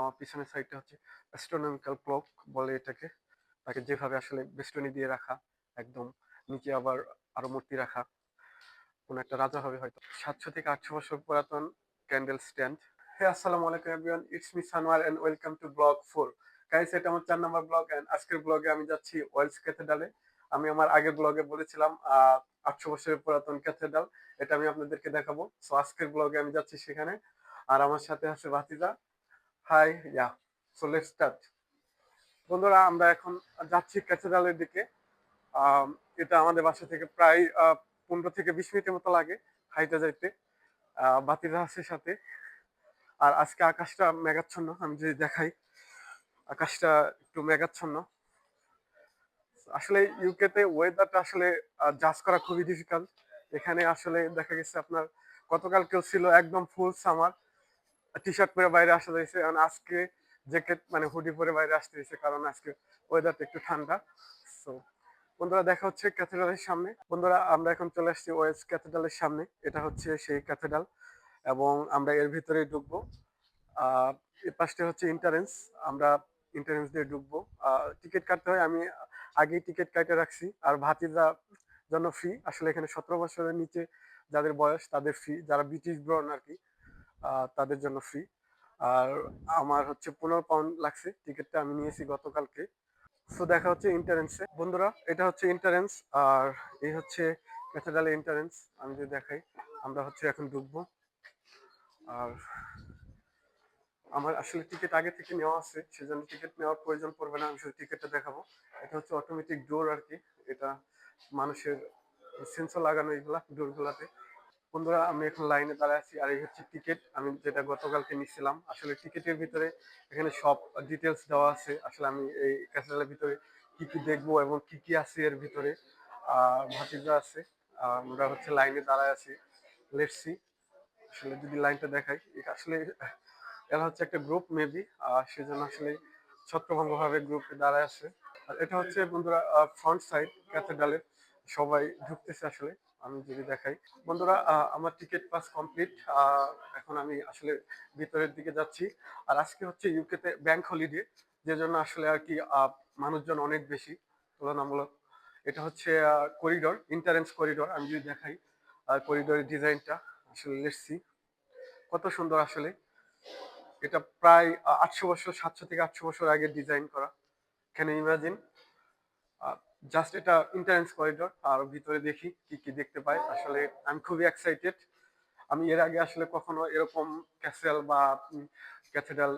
আমার পিছনের সাইডটা হচ্ছে অ্যাস্ট্রোনমিক্যাল ক্লক বলে এটাকে। তাকে যেভাবে আসলে বেষ্টনী দিয়ে রাখা, একদম নিচে আবার আরও মূর্তি রাখা। কোন একটা রাজা হবে হয়তো। সাতশো থেকে আটশো বছর পুরাতন ক্যান্ডেল স্ট্যান্ড হে আসসালামু আলাইকুম everyone it's me Sanowar and welcome to blog four guys এটা আমার চার নাম্বার ব্লগ এন্ড আজকের ব্লগে আমি যাচ্ছি ওয়েলস ক্যাথেড্রালে আমি আমার আগের ব্লগে বলেছিলাম আটশো বছরের পুরাতন ক্যাথেড্রাল এটা আমি আপনাদেরকে দেখাবো। সো আজকের ব্লগে আমি যাচ্ছি সেখানে। আর আমার সাথে আছে ভাতিজা। Hi yeah so let's start বন্ধুরা, আমরা এখন যাচ্ছি ক্যাথেড্রালের দিকে। এটা আমাদের বাসা থেকে প্রায় পনেরো থেকে বিশ মিনিটের মতো লাগে হাইটে যাইতে বাতিরা আছে সাথে। আর আজকে আকাশটা মেঘাচ্ছন্ন, আমি যদি দেখাই, আকাশটা একটু মেঘাচ্ছন্ন। আসলে ইউকেতে ওয়েদারটা আসলে জাজ করা খুবই ডিফিকাল্ট এখানে আসলে দেখা গেছে আপনার, গতকালকেও ছিল একদম ফুল সামার টি শার্ট পরে বাইরে আসা যাইছে কারণ আজকে জ্যাকেট মানে হুডি পরে বাইরে আসতে হয়েছে কারণ আজকে ওয়েদারটা একটু ঠান্ডা। সো বন্ধুরা দেখা হচ্ছে ক্যাথেড্রালের সামনে। বন্ধুরা, আমরা এখন চলে আসছি ওয়েস ক্যাথেড্রালের সামনে। এটা হচ্ছে সেই ক্যাথেড্রাল এবং আমরা এর ভিতরেই ঢুকবো। এর পাশটা হচ্ছে ইন্টারেন্স আমরা ইন্টারেন্স দিয়ে ঢুকবো। টিকিট কাটতে হয়, আমি আগেই টিকিট কাটে রাখছি। আর ভাতিজা জন্য ফ্রি আসলে এখানে সতেরো বছরের নিচে যাদের বয়স, তাদের ফ্রি যারা ব্রিটিশ ব্রন আর কি তাদের জন্য ফ্রি আর আমার হচ্ছে পনেরো পাউন্ড লাগছে। টিকিটটা আমি নিয়েছি গতকালকে। সো দেখা হচ্ছে ইন্টারেন্সে বন্ধুরা, এটা হচ্ছে ইন্টারেন্স আর এই হচ্ছে ক্যাথেড্রালের ইন্টারেন্স আমি যদি দেখাই, আমরা হচ্ছে এখন ঢুকবো। আর আমার আসলে টিকিট আগে থেকে নেওয়া আছে, সেজন্য টিকিট নেওয়ার প্রয়োজন পড়বে না। আমি শুধু টিকিটটা দেখাবো। এটা হচ্ছে অটোমেটিক ডোর আর কি। এটা মানুষের সেন্সর লাগানো এগুলা ডোর গুলাতে। বন্ধুরা, আমি এখন লাইনে দাঁড়ায় আছি আর এই হচ্ছে টিকিট আমি যেটা গতকালকে নিছিলাম, আসলে টিকিটের ভিতরে এখানে সব ডিটেলস দেওয়া আছে। আসলে আমি এই ক্যাথেড্রালের ভিতরে কি কি দেখব এবং কি কি আছে এর ভিতরে ভাতিজা আছে। আমরা হচ্ছে লাইনে দাঁড়ায় আছি। লেটসি আসলে যদি লাইনটা দেখাই আসলে এরা হচ্ছে একটা গ্রুপ মেবি আর সেজন্য আসলে ছত্রভঙ্গ ভাবে গ্রুপে দাঁড়ায় আছে। আর এটা হচ্ছে বন্ধুরা ফ্রন্ট সাইড ক্যাথেড্রালের সবাই ঢুকতেছে আসলে। আমি যদি দেখাই। বন্ধুরা আমার টিকিট পাস কমপ্লিট এখন আমি আসলে ভিতরের দিকে যাচ্ছি। আর আজকে হচ্ছে ইউকেতে ব্যাংক হলিডে যে জন্য আসলে আর কি মানুষজন অনেক বেশি তুলনামূলক। এটা হচ্ছে করিডোর ইন্টারেন্স করিডোর আমি যদি দেখাই করিডোরের ডিজাইনটা আসলে লেটসি কত সুন্দর আসলে। এটা প্রায় আটশো বছর, সাতশো থেকে আটশো বছর আগে ডিজাইন করা। ক্যান ইমাজিন জাস্ট এটা ইন্টারেন্স করিডোর আর ভিতরে দেখি কি কি দেখতে পাই। আসলে আমি খুবই এক্সাইটেড আমি এর আগে আসলে কখনো এরকম ক্যাসেল বা ক্যাথেড্রাল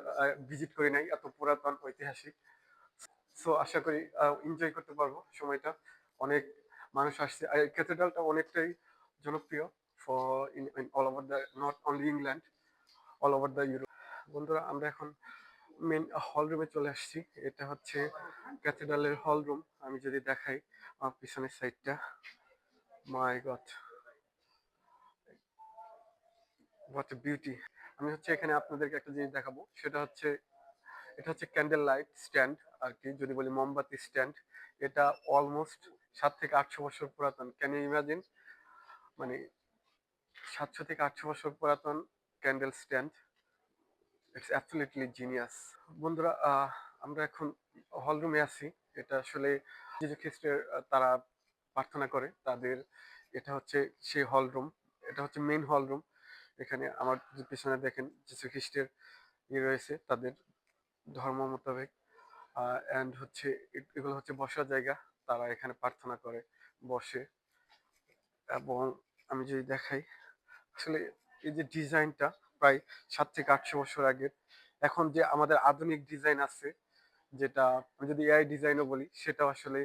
ভিজিট করি নাই, এত পুরাতন, ঐতিহাসিক। সো আশা করি এনজয় করতে পারব সময়টা। অনেক মানুষ আসছে। আর ক্যাথেড্রালটা অনেকটাই জনপ্রিয় for in all over the not only England all over the Europe বন্ধুরা, আমরা এখন মেন হল রুমে চলে আসছি। এটা হচ্ছে ক্যাথেড্রালের হল রুম আমি যদি দেখাই আমার পিছনের সাইডটা my god what a beauty আমি হচ্ছে এখানে আপনাদেরকে একটা জিনিস দেখাবো। সেটা হচ্ছে, এটা হচ্ছে ক্যান্ডেল লাইট স্ট্যান্ড আর কি যদি বলি মোমবাতি স্ট্যান্ড এটা অলমোস্ট সাত থেকে আটশো বছর পুরাতন। ক্যান ইউ ইমাজিন মানে সাতশো থেকে আটশো বছর পুরাতন candle stand it's absolutely genius বন্ধুরা আমরা এখন হল রুমে আছি। এটা আসলে যিশু খ্রিস্টের তারা প্রার্থনা করে। তাদের এটা হচ্ছে সেই হল রুম এটা হচ্ছে মেইন হল রুম এখানে আমার পিছনে দেখেন যিশু খ্রিস্টের ইয়ে রয়েছে, তাদের ধর্ম মোতাবেক। অ্যান্ড হচ্ছে এগুলো হচ্ছে বসার জায়গা। তারা এখানে প্রার্থনা করে, বসে। এবং আমি যদি দেখাই, আসলে এই যে ডিজাইনটা প্রায় সাত থেকে আটশো বছর আগের। এখন যে আমাদের আধুনিক ডিজাইন আছে, যেটা আমি যদি এআই ডিজাইনও বলি, সেটাও আসলে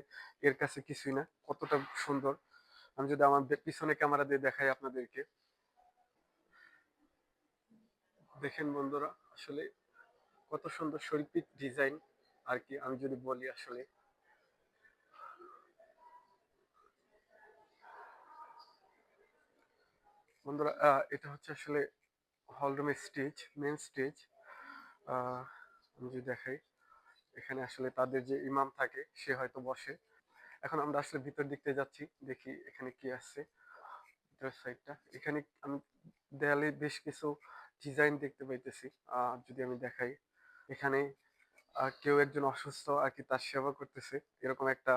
এর কাছে কিছুই না, কতটা সুন্দর। আমি যদি আমার পিছনে ক্যামেরা দিয়ে দেখাই আপনাদেরকে। দেখেন বন্ধুরা, আসলে কত সুন্দর শৈল্পিক ডিজাইন আর কি আমি যদি বলি আসলে। বন্ধুরা এটা হচ্ছে আসলে হলরুমের স্টেজ মেন স্টেজ আমি যদি দেখাই, এখানে আসলে তাদের যে ইমাম থাকে, সে হয়তো বসে। এখন আমরা আসলে ভিতর দিক থেকে যাচ্ছি, দেখি এখানে কি আছে। ভিতরের সাইডটা এখানে আমি দেয়ালে বেশ কিছু ডিজাইন দেখতে পাইতেছি। যদি আমি দেখাই, এখানে কেউ একজন অসুস্থ আর কি তার সেবা করতেছে, এরকম একটা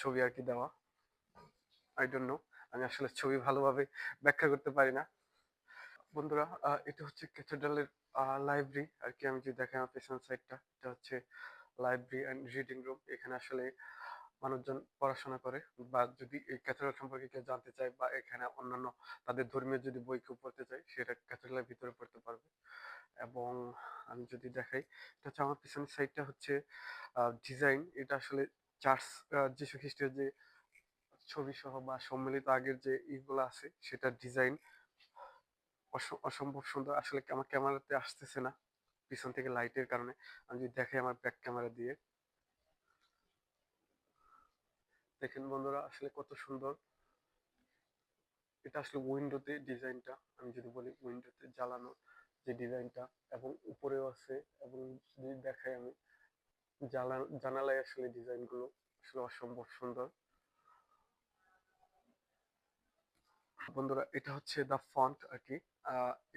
ছবি আর কি দেওয়া। আই ডোন্ট নো আমি আসলে ছবি ভালোভাবে ব্যাখ্যা করতে পারি না। বন্ধুরা এটা হচ্ছে ক্যাথেড্রালের লাইব্রেরি আর কি আমি যদি দেখি আমার পেছন সাইডটা এটা হচ্ছে লাইব্রেরি অ্যান্ড রিডিং রুম এখানে আসলে মানুষজন পড়াশোনা করে বা যদি এই ক্যাথেড্রাল সম্পর্কে কেউ জানতে চায় বা এখানে অন্যান্য তাদের ধর্মীয় যদি বই কেউ পড়তে চায়, সেটা ক্যাথেড্রালের ভিতরে পড়তে পারবে। এবং আমি যদি দেখাই, এটা হচ্ছে আমার পিছনের সাইডটা হচ্ছে ডিজাইন এটা আসলে চার্চ যীশু খ্রিস্টের যে ছবি সহ বা সম্মিলিত আগের যে ইগুলো আছে, সেটা ডিজাইন অসম্ভব সুন্দর। আসলে আমার ক্যামেরাতে আসতেছে না পিছন থেকে লাইটের কারণে। আমি যদি দেখাই আমার ব্যাক ক্যামেরা দিয়ে। দেখেন বন্ধুরা, আসলে কত সুন্দর। এটা আসলে উইন্ডোতে ডিজাইনটা, আমি যদি বলি উইন্ডোতে জ্বালানো যে ডিজাইনটা, এবং উপরেও আছে, এবং যদি দেখাই আমি জানালায় আসলে ডিজাইনগুলো আসলে অসম্ভব সুন্দর। বন্ধুরা, এটা হচ্ছে দা ফন্ট আর কি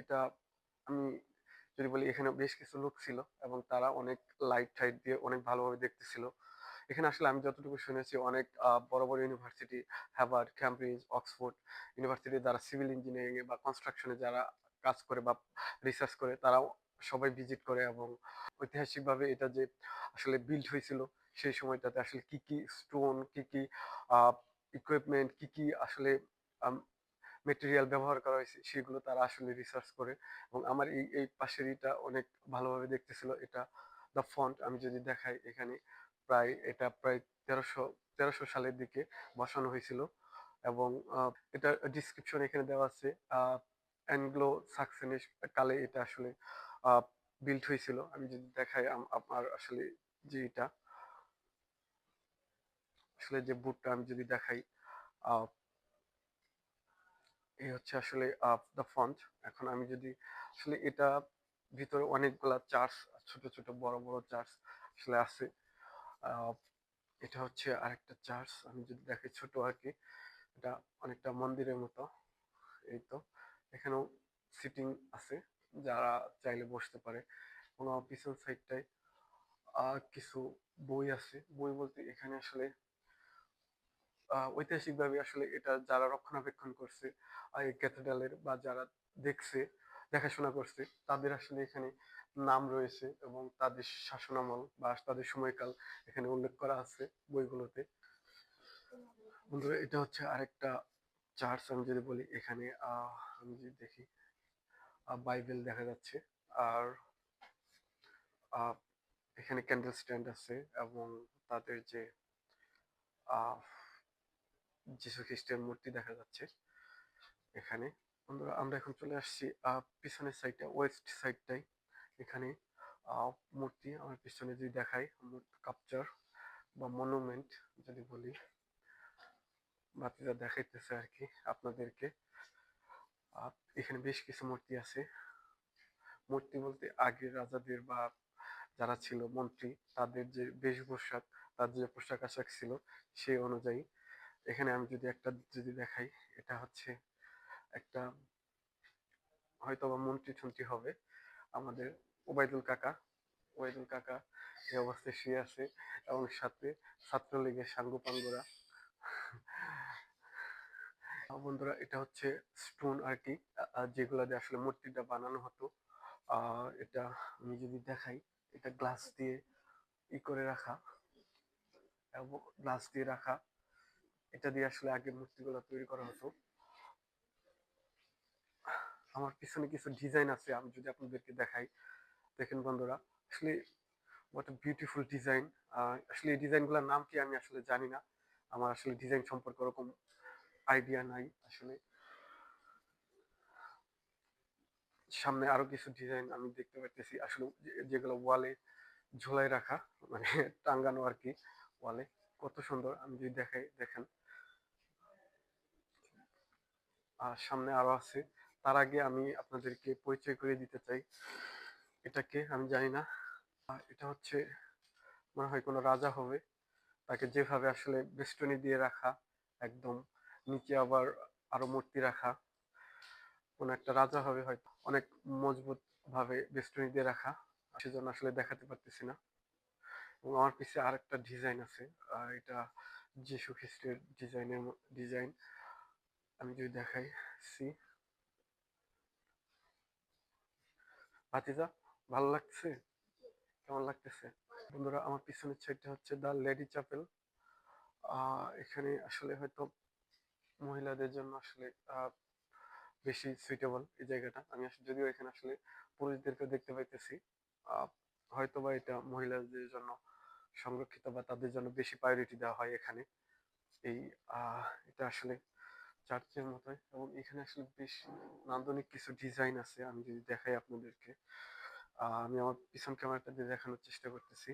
এটা আমি যদি বলি, এখানে বেশ কিছু লোক ছিল এবং তারা অনেক লাইট টাইট দিয়ে অনেক ভালোভাবে দেখতেছিল। এখানে আসলে আমি যতটুকু শুনেছি, অনেক বড় বড় university Harvard Cambridge Oxford university যারা সিভিল ইঞ্জিনিয়ারিং বা কনস্ট্রাকশনে যারা কাজ করে বা রিসার্চ করে, তারাও সবাই ভিজিট করে এবং ঐতিহাসিকভাবে এটা যে আসলে বিল্ড হয়েছিল, সেই সময়টাতে আসলে কি কি স্টোন কি কি ইকুইপমেন্ট কি কি আসলে মেটেরিয়াল ব্যবহার করা হয়েছে, সেগুলো তারা আসলে রিসার্চ করে এবং আমার এই এই পাশের এটা অনেক ভালোভাবে দেখতেছিল। এটা দ্য ফন্ট আমি যদি দেখাই এখানে প্রায়, এটা প্রায় তেরোশো তেরোশো সালের দিকে বসানো হয়েছিল এবং এটা ডিসক্রিপশন এখানে দেওয়া আছে অ্যাংলো সাকসেনিস কালে এটা আসলে বিল্ড হয়েছিল। আমি যদি দেখাই আমার আসলে যে এটা আসলে যে বুটটা আমি যদি দেখাই এই হচ্ছে আসলে দ্য ফন্ট এখন আমি যদি আসলে এটা ভিতরে অনেকগুলা চার্চ ছোট ছোট, বড় বড় চার্চ আসলে আছে এটা হচ্ছে আরেকটা চার্চ আমি যদি দেখি ছোট আর কি এটা অনেকটা মন্দিরের মতো, এই তো। এখানেও সিটিং আছে, যারা চাইলে বসতে পারে। আমার পিছন সাইডটায় কিছু বই আছে। বই বলতে এখানে আসলে ঐতিহাসিকভাবে আসলে এটা যারা রক্ষণাবেক্ষণ করছে এই ক্যাথেড্রালের বা যারা দেখছে, দেখাশোনা করছে, তাদের আসলে এখানে নাম রয়েছে এবং তাদের শাসনামল বা তাদের সময়কাল এখানে উল্লেখ করা আছে বইগুলোতে। বন্ধুরা, এটা হচ্ছে আরেকটা চার্চ, আমি যদি বলি এখানে আমি যদি দেখি বাইবেল দেখা যাচ্ছে আর এখানে ক্যান্ডেল স্ট্যান্ড আছে এবং তাদের যে যিশু খ্রিস্টের মূর্তি দেখা যাচ্ছে এখানে। বন্ধুরা, আমরা এখন চলে আসছি পিছনের সাইডটা ওয়েস্ট সাইডটাই এখানে মূর্তি আমার পিছনে যদি দেখাই কাপচার বা মনুমেন্ট যদি বলি, বাতিটা দেখাইতেছে আর কি আপনাদেরকে এখানে বেশ কিছু মূর্তি আছে। মূর্তি বলতে আগের রাজাদের বা যারা ছিল মন্ত্রী, তাদের যে বেশভূষাক তাদের যে পোশাক আশাক ছিল, সেই অনুযায়ী এখানে আমি যদি একটা যদি দেখাই, এটা হচ্ছে একটা হয়তো বা মন্ত্রী ছন্ত্রী হবে আমাদের ওবায়দুল কাকা। ওবায়দুল কাকা এই অবস্থায় শুয়ে আছে এবং সাথে ছাত্রলীগের সাঙ্গুপাঙ্গুরা। বন্ধুরা, এটা হচ্ছে স্টোন আর কি যেগুলো দিয়ে আসলে মূর্তিটা বানানো হতো। আর এটা আমি যদি দেখাই, এটা গ্লাস দিয়ে ই করে রাখা। এবং গ্লাস দিয়ে রাখা। এটা দিয়ে আসলে আগে মূর্তিগুলো তৈরি করা হতো। আমার পিছনে কিছু ডিজাইন আছে, আমি যদি আপনাদেরকে দেখাই। দেখেন বন্ধুরা, আসলে বিউটিফুল ডিজাইন আসলে এই ডিজাইনগুলোর নাম কি আমি আসলে জানি না। আমার আসলে ডিজাইন সম্পর্কে ওরকম আইডিয়া নাই আসলে। সামনে আরও কিছু ডিজাইন আমি দেখতে পাচ্ছি আসলে যেগুলো ওয়ালে ঝোলাই রাখা মানে টাঙ্গানো আর কি ওয়ালে কত সুন্দর, আমি যদি দেখাই, দেখেন। আর সামনে আরও আছে। তার আগে আমি আপনাদেরকে পরিচয় করে দিতে চাই। এটাকে আমি জানি না। এটা হচ্ছে মনে হয় কোনো রাজা হবে। তাকে যেভাবে আসলে বেষ্টনী দিয়ে রাখা, একদম নিচে আবার আরও মূর্তি রাখা, কোন একটা রাজা হবে হয়তো। অনেক মজবুত ভাবে বেষ্টনী দিয়ে রাখা সেজন্য আসলে দেখাতে পারতেছি না। এবং আমার পিছে আরেকটা ডিজাইন আছে। এটা যিশু খ্রিস্টের ডিজাইনের ডিজাইন আমি যদি দেখাই সি ভাতিজা, ভালো লাগছে? কেমন লাগতেছে? বন্ধুরা, আমার পিছনের সাইডটা হচ্ছে দ্য লেডি চ্যাপেল এখানে আসলে হয়তো মহিলাদের জন্য আসলে বেশি সুইটেবল এই জায়গাটা। আমি আসলে যদিও এখানে আসলে পুরুষদেরকে দেখতে পাইতেছি। হয়তো বা এটা মহিলাদের জন্য সংরক্ষিত বা তাদের জন্য বেশি প্রায়োরিটি দেওয়া হয় এখানে। এই এটা আসলে চার্চের মতোই এবং এখানে আসলে বেশ নান্দনিক কিছু ডিজাইন আছে আমি যদি দেখাই আপনাদেরকে। আমি আমার পিছন ক্যামেরাটা দিয়ে দেখানোর চেষ্টা করতেছি।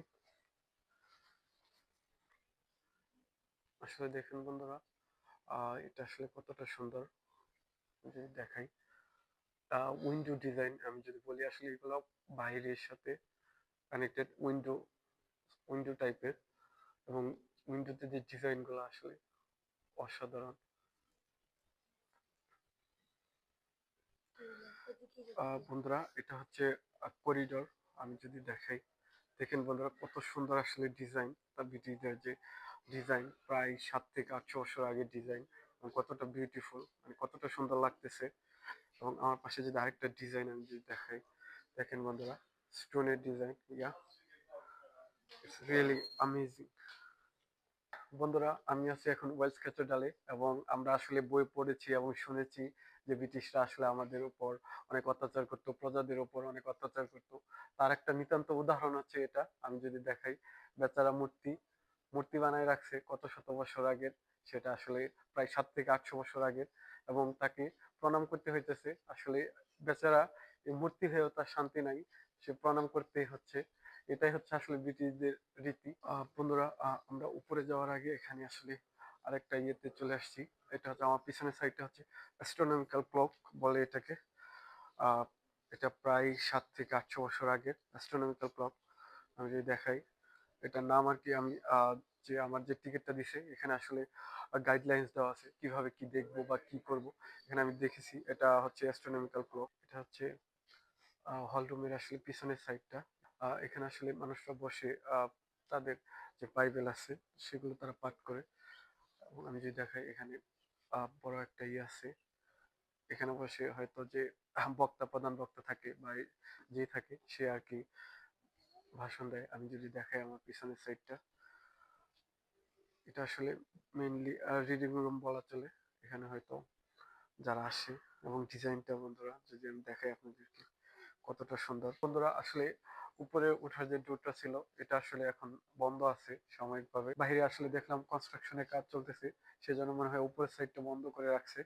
আসলে দেখেন বন্ধুরা এটা আসলে কতটা সুন্দর যদি দেখাই। উইন্ডো ডিজাইন আমি যদি বলি, আসলে এগুলো বাইরের সাথে কানেক্টেড উইন্ডো উইন্ডো টাইপের এবং উইন্ডোতে যে ডিজাইনগুলো আসলে অসাধারণ। বন্ধুরা, এটা হচ্ছে করিডোর আমি যদি দেখাই, দেখেন বন্ধুরা, কত সুন্দর আসলে ডিজাইন তার ব্রিটিশদের যে ডিজাইন প্রায় সাত থেকে আটশো বছর আগের ডিজাইন কতটা বিউটিফুল মানে কতটা সুন্দর লাগতেছে। এবং আমার পাশে যদি আরেকটা ডিজাইন আমি যদি দেখাই, দেখেন বন্ধুরা স্টোনের design yeah it's really amazing বন্ধুরা, আমি আছি এখন ওয়েলস ক্যাথেড্রালে এবং আমরা আসলে বই পড়েছি এবং শুনেছি যে ব্রিটিশরা আসলে আমাদের উপর অনেক অত্যাচার করতো, প্রজাদের উপর অনেক অত্যাচার করতো। তার একটা নিতান্ত উদাহরণ হচ্ছে এটা, আমি যদি দেখাই। বেচারা মূর্তি মূর্তি বানায় রাখছে কত শত বছর আগের, সেটা আসলে প্রায় সাত থেকে আটশো বছর আগের এবং তাকে প্রণাম করতে হইতেছে। আসলে বেচারা এই মূর্তি হয়েও তার শান্তি নাই, সে প্রণাম করতেই হচ্ছে। এটাই হচ্ছে আসলে ব্রিটিশদের রীতি। বন্ধুরা আমরা উপরে যাওয়ার আগে এখানে আসলে আরেকটা ইয়েতে চলে আসছি। এটা হচ্ছে আমার পিছনের সাইডটা হচ্ছে অ্যাস্ট্রোনমিক্যাল ক্লক বলে এটাকে। এটা প্রায় সাত থেকে আটশো বছর আগের অ্যাস্ট্রোনমিক্যাল ক্লক আমি যদি দেখাই, এটার নাম আর কি আমি যে আমার যে টিকিটটা দিছে, এখানে আসলে গাইডলাইন্স দেওয়া আছে, কীভাবে কি দেখব বা কি করব। এখানে আমি দেখেছি, এটা হচ্ছে অ্যাস্ট্রোনমিক্যাল ক্লক এটা হচ্ছে হল রুমের আসলে পিছনের সাইডটা এখানে আসলে মানুষরা বসে আহ, তাদের যে বাইবেল আছে সেগুলো তারা পাঠ করে। এবং আমি যদি দেখাই এখানে আহ, বড় একটা ইয়ে আছে। এখানে বসে হয়তো যে বক্তা প্রধান বক্তা থাকে বা যে থাকে সে আর কি ভাষণ দেয়। আমি যদি দেখাই আমার পিছনের সাইডটা। এটা আসলে মেইনলি রিডিং রুম বলা চলে। এখানে হয়তো যারা আসে এবং ডিজাইনটা বন্ধুরা যদি আমি দেখাই আপনাদেরকে কতটা সুন্দর। বন্ধুরা আসলে উপরে ওঠার যে ডোরটা ছিল, এটা আসলে এখন বন্ধ আছে সাময়িকভাবে। বাইরে আসলে দেখলাম কনস্ট্রাকশনের কাজ চলতেছে, সেজন্য মনে হয় উপরের সাইডটা বন্ধ করে রাখছে।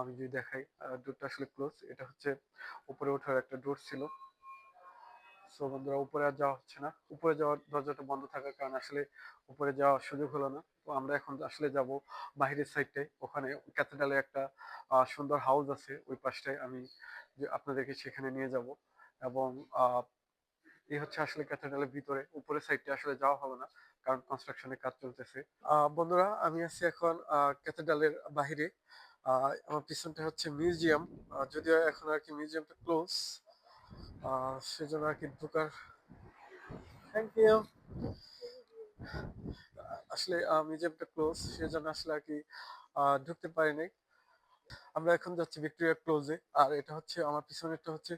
আমি যদি দেখাই ডোরটা আসলে ক্লোজ এটা হচ্ছে উপরে ওঠার একটা ডোর ছিল। সো বন্ধুরা, উপরে আর যাওয়া হচ্ছে না। উপরে যাওয়ার দরজাটা বন্ধ থাকার কারণে আসলে উপরে যাওয়ার সুযোগ হলো না। তো আমরা এখন আসলে যাব বাইরের সাইডটায় ওখানে ক্যাথেড্রালে একটা সুন্দর হাউস আছে, ওই পাশটায় আমি আপনাদেরকে সেখানে নিয়ে যাব। এবং এই হচ্ছে আসলে ক্যাথেড্রালের ভিতরে। উপরের সাইডটা আসলে যাওয়া হবে না, কারণ কনস্ট্রাকশনের কাজ চলতেছে। বন্ধুরা, আমি আছি এখন ক্যাথেড্রালের বাহিরে। আমার পিছনটা হচ্ছে মিউজিয়াম যদিও এখন আর কি মিউজিয়ামটা ক্লোজ সেজন্য আর কি ঢোকার থ্যাংক ইউ আসলে মিউজিয়ামটা ক্লোজ সেজন্য আসলে আর কি ঢুকতে পারি নাই আমরা এখন যাচ্ছি ভিক্টোরিয়া ক্লোজে আর এটা হচ্ছে, আমার পিছনে পিছনেরটা হচ্ছে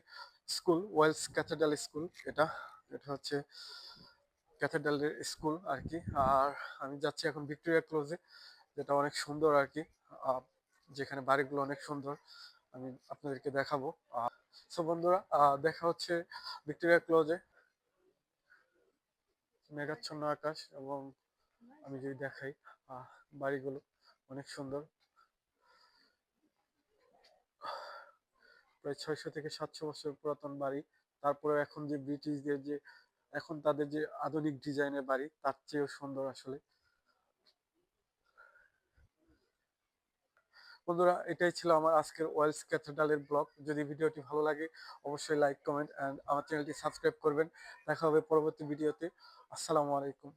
স্কুল, ওয়েলস ক্যাথেড্রাল স্কুল, এটা এটা হচ্ছে ক্যাথেড্রালের স্কুল আর কি আর আমি যাচ্ছি এখন ভিক্টোরিয়া ক্লোজে, যেটা অনেক সুন্দর আর কি যেখানে বাড়িগুলো অনেক সুন্দর। আমি আপনাদেরকে দেখাবো। সো বন্ধুরা দেখা হচ্ছে ভিক্টোরিয়া ক্লোজে। মেঘাচ্ছন্ন আকাশ এবং আমি যদি দেখাই বাড়িগুলো অনেক সুন্দর। প্রায় ছয়শো থেকে সাতশো বছর পুরাতন বাড়ি। তারপরে এখন যে ব্রিটিশদের যে, এখন তাদের যে আধুনিক ডিজাইনের বাড়ি, তার চেয়েও সুন্দর আসলে। বন্ধুরা, এটাই ছিল আমার আজকের ওয়েলস ক্যাথেড্রালের ব্লগ। যদি ভিডিওটি ভালো লাগে, অবশ্যই লাইক, কমেন্ট, অ্যান্ড আমার চ্যানেলটি সাবস্ক্রাইব করবেন। দেখা হবে পরবর্তী ভিডিওতে। আসসালামু আলাইকুম।